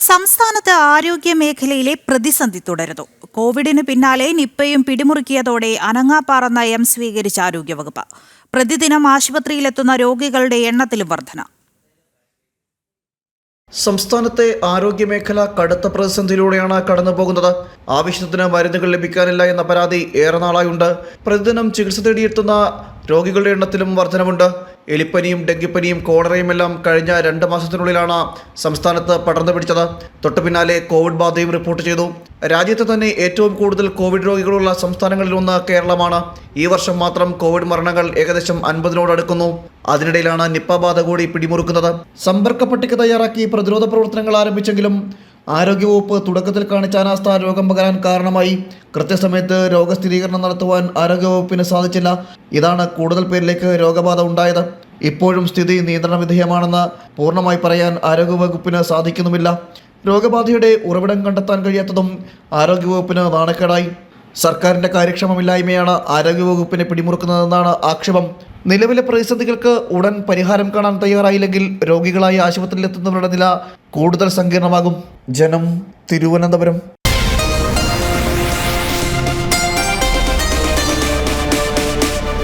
സംസ്ഥാനത്ത് ആരോഗ്യ മേഖലയിലെ പ്രതിസന്ധി തുടരുന്നു. കോവിഡിന് പിന്നാലെ നിപ്പയും പിടിമുറുക്കിയതോടെ അനങ്ങാപ്പാറ നയം സ്വീകരിച്ച ആരോഗ്യവകുപ്പ്. പ്രതിദിനം ആശുപത്രിയിലെത്തുന്ന രോഗികളുടെ എണ്ണത്തിലും വർധന. സംസ്ഥാനത്തെ ആരോഗ്യമേഖല കടുത്ത പ്രതിസന്ധിയിലൂടെയാണ് കടന്നുപോകുന്നത്. ആവശ്യത്തിന് മരുന്നുകൾ ലഭിക്കാനില്ല എന്ന പരാതി ഏറെ നാളായുണ്ട്. പ്രതിദിനം ചികിത്സ തേടിയെത്തുന്ന രോഗികളുടെ എണ്ണത്തിലും വർധനവുണ്ട്. എലിപ്പനിയും ഡെങ്കിപ്പനിയും കോളറയും എല്ലാം കഴിഞ്ഞ രണ്ട് മാസത്തിനുള്ളിലാണ് സംസ്ഥാനത്ത് പടർന്നു പിടിച്ചത്. തൊട്ടു പിന്നാലെ കോവിഡ് ബാധയും റിപ്പോർട്ട് ചെയ്തു. രാജ്യത്ത് തന്നെ ഏറ്റവും കൂടുതൽ കോവിഡ് രോഗികളുള്ള സംസ്ഥാനങ്ങളിലൊന്ന് കേരളമാണ്. ഈ വർഷം മാത്രം കോവിഡ് മരണങ്ങൾ ഏകദേശം അൻപതിനോടടുക്കുന്നു അതിനിടയിലാണ് നിപ്പ ബാധ കൂടി പിടിമുറുക്കുന്നത്. സമ്പർക്ക പട്ടിക തയ്യാറാക്കി പ്രതിരോധ പ്രവർത്തനങ്ങൾ ആരംഭിച്ചെങ്കിലും ആരോഗ്യവകുപ്പ് തുടക്കത്തിൽ കാണിച്ച അനാസ്ഥ രോഗം പകരാൻ കാരണമായി. കൃത്യസമയത്ത് രോഗസ്ഥിരീകരണം നടത്തുവാൻ ആരോഗ്യവകുപ്പിന് സാധിച്ചില്ല. ഇതാണ് കൂടുതൽ പേരിലേക്ക് രോഗബാധ ഉണ്ടായത്. ഇപ്പോഴും സ്ഥിതി നിയന്ത്രണ വിധേയമാണെന്ന് പൂർണമായി പറയാൻ ആരോഗ്യവകുപ്പിന് സാധിക്കുന്നുമില്ല. രോഗബാധയുടെ ഉറവിടം കണ്ടെത്താൻ കഴിയാത്തതും ആരോഗ്യവകുപ്പിന് നാണക്കേടായി. സർക്കാരിന്റെ കാര്യക്ഷമമില്ലായ്മയാണ് ആരോഗ്യവകുപ്പിനെ പിടിമുറുക്കുന്നതെന്നാണ് ആക്ഷേപം. നിലവിലെ പ്രതിസന്ധികൾക്ക് ഉടൻ പരിഹാരം കാണാൻ തയ്യാറായില്ലെങ്കിൽ രോഗികളായി ആശുപത്രിയിലെത്തുന്നവരുടെ നില കൂടുതൽ സങ്കീർണമാകും. ജനം തിരുവനന്തപുരം.